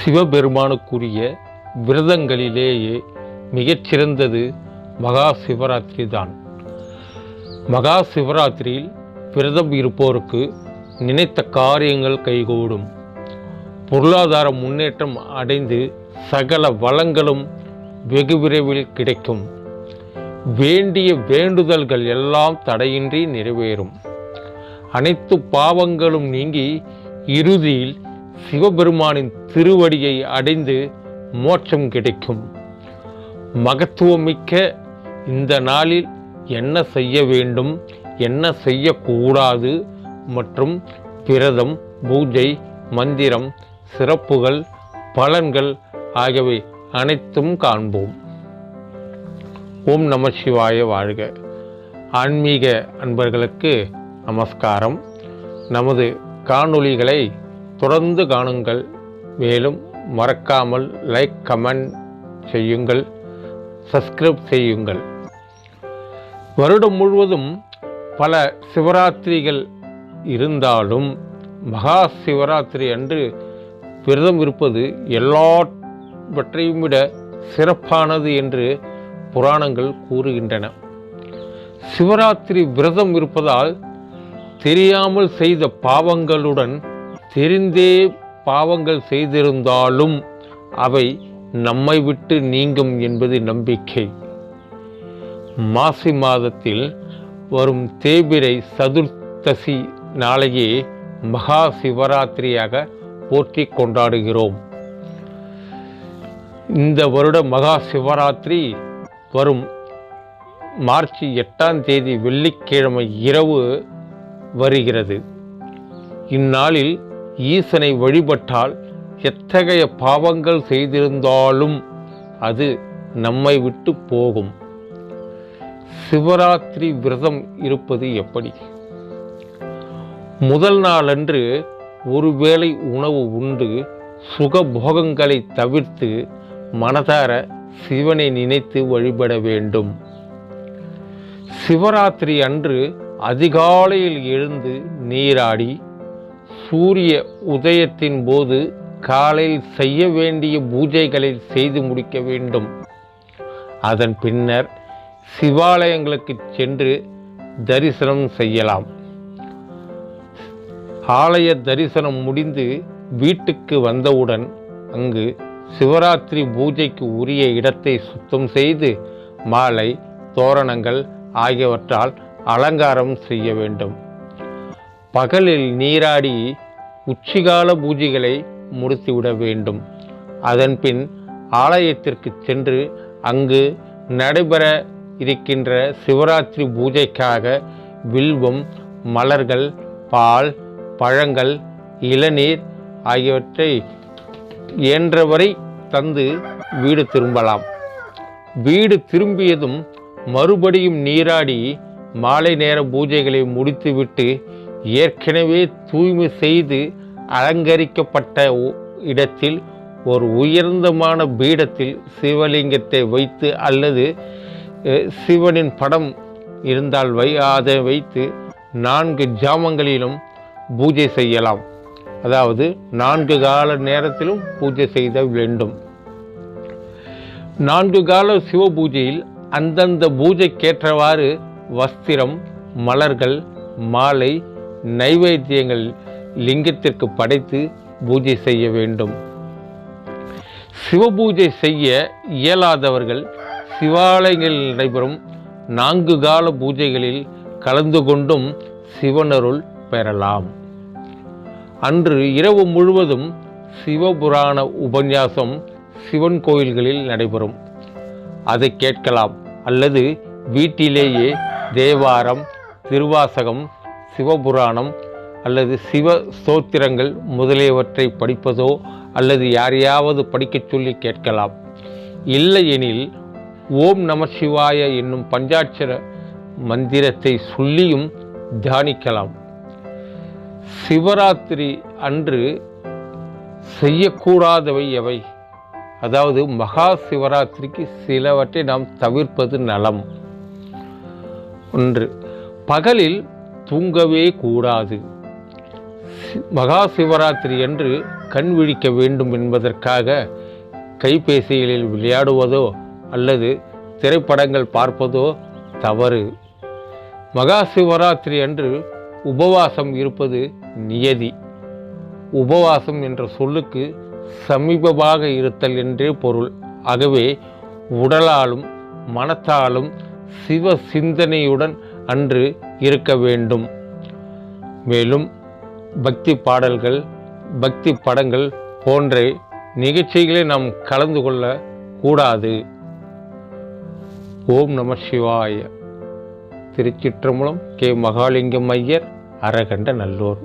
சிவபெருமானுக்குரிய விரதங்களிலேயே மிகச்சிறந்தது மகா சிவராத்திரி தான் மகா சிவராத்திரியில் விரதம் இருப்போருக்கு நினைத்த காரியங்கள் கைகூடும். பொருளாதார முன்னேற்றம் அடைந்து சகல வளங்களும் வெகு விரைவில் கிடைக்கும். வேண்டிய வேண்டுதல்கள் எல்லாம் தடையின்றி நிறைவேறும். அனைத்து பாவங்களும் நீங்கி இறுதியில் சிவபெருமானின் திருவடியை அடைந்து மோட்சம் கிடைக்கும். மகத்துவமிக்க இந்த நாளில் என்ன செய்ய வேண்டும் என்ன செய்யக்கூடாது மற்றும் பிரதம் பூஜை மந்திரம் சிறப்புகள் பலன்கள் ஆகியவை அனைத்தும் காண்போம். ஓம் நம சிவாய வாழ்க. ஆன்மீக அன்பர்களுக்கு நமஸ்காரம். நமது காணொளிகளை தொடர்ந்து காணுங்கள். மேலும் மறக்காமல் லைக் கமெண்ட் செய்யுங்கள். சப்ஸ்கிரைப் செய்யுங்கள். வருடம் முழுவதும் பல சிவராத்திரிகள் இருந்தாலும் மகா சிவராத்திரி அன்று விரதம் இருப்பது எல்லாவற்றையும் விட சிறப்பானது என்று புராணங்கள் கூறுகின்றன. சிவராத்திரி விரதம் இருப்பதால் தெரியாமல் செய்த பாவங்களுடன் தெரிந்தே பாவங்கள் செய்திருந்தாலும் அவை நம்மை விட்டு நீங்கும் என்பது நம்பிக்கை. மாசி மாதத்தில் வரும் தேபிரை சதுர்த்தசி நாளையே மகா சிவராத்திரியாக போற்றி கொண்டாடுகிறோம். இந்த வருட மகா சிவராத்திரி வரும் மார்ச் எட்டாம் தேதி வெள்ளிக்கிழமை இரவு வருகிறது. இந்நாளில் ஈசனை வழிபட்டால் எத்தகைய பாவங்கள் செய்திருந்தாலும் அது நம்மை விட்டு போகும். சிவராத்திரி விரதம் இருப்பது எப்படி? முதல் நாளன்று ஒருவேளை உணவு உண்டு சுகபோகங்களை தவிர்த்து மனதார சிவனை நினைத்து வழிபட வேண்டும். சிவராத்திரி அன்று அதிகாலையில் எழுந்து நீராடி சூரிய உதயத்தின் போது காலையில் செய்ய வேண்டிய பூஜைகளை செய்து முடிக்க வேண்டும். அதன் பின்னர் சிவாலயங்களுக்கு சென்று தரிசனம் செய்யலாம். ஆலய தரிசனம் முடிந்து வீட்டுக்கு வந்தவுடன் அங்கு சிவராத்திரி பூஜைக்கு உரிய இடத்தை சுத்தம் செய்து மாலை தோரணங்கள் ஆகியவற்றால் அலங்காரம் செய்ய வேண்டும். பகலில் நீராடி உச்சிகால பூஜைகளை முடித்துவிட வேண்டும். அதன்பின் ஆலயத்திற்கு சென்று அங்கு நடைபெற இருக்கின்ற சிவராத்திரி பூஜைக்காக வில்வம் மலர்கள் பால் பழங்கள் இளநீர் ஆகியவற்றை இயன்றவரை தந்து வீடு திரும்பலாம். வீடு திரும்பியதும் மறுபடியும் நீராடி மாலை நேர பூஜைகளை முடித்துவிட்டு ஏற்கனவே தூய்மை செய்து அலங்கரிக்கப்பட்ட இடத்தில் ஒரு உயர்ந்தமான பீடத்தில் சிவலிங்கத்தை வைத்து அல்லது சிவனின் படம் இருந்தால் வை அதை வைத்து நான்கு ஜாமங்களிலும் பூஜை செய்யலாம். அதாவது நான்கு கால நேரத்திலும் பூஜை செய்த வேண்டும். நான்கு கால சிவ பூஜையில் அந்தந்த பூஜைக்கேற்றவாறு வஸ்திரம் மலர்கள் மாலை நைவேத்தியங்கள் லிங்கத்திற்கு படைத்து பூஜை செய்ய வேண்டும். சிவபூஜை செய்ய இயலாதவர்கள் சிவாலயங்களில் நடைபெறும் நான்கு கால பூஜைகளில் கலந்து கொண்டும் சிவனருள் பெறலாம். அன்று இரவு முழுவதும் சிவபுராண உபன்யாசம் சிவன் கோயில்களில் நடைபெறும். அதை கேட்கலாம். அல்லது வீட்டிலேயே தேவாரம் திருவாசகம் சிவபுராணம் அல்லது சிவ ஸ்தோத்திரங்கள் முதலியவற்றை படிப்பதோ அல்லது யாரையாவது படிக்கச் சொல்லி கேட்கலாம். இல்லையெனில் ஓம் நம சிவாய என்னும் பஞ்சாட்சர மந்திரத்தை சொல்லியும் தியானிக்கலாம். சிவராத்திரி அன்று செய்யக்கூடாதவை எவை? அதாவது மகா சிவராத்திரிக்கு சிலவற்றை நாம் தவிர்ப்பது நலம். ஒன்று பகலில் தூங்கவே கூடாது. சி- மகா சிவராத்திரி அன்று கண் விழிக்க வேண்டும் என்பதற்காக கைபேசிகளில் விளையாடுவதோ அல்லது திரைப்படங்கள் பார்ப்பதோ தவறு. மகா சிவராத்திரி அன்று உபவாசம் இருப்பது நியதி. உபவாசம் என்ற சொல்லுக்கு சமீபமாக இருத்தல் என்றே பொருள். ஆகவே உடலாலும் மனத்தாலும் சிவ சிந்தனையுடன் அன்று இருக்க வேண்டும். மேலும் பக்தி பாடல்கள் பக்தி படங்கள் போன்ற நிகழ்ச்சிகளை நாம் கலந்து கொள்ள கூடாது. ஓம் நம சிவாய. திருச்சிற்றம்பலம் கே மகாலிங்கம் ஐயர் அரகண்ட நல்லூர்.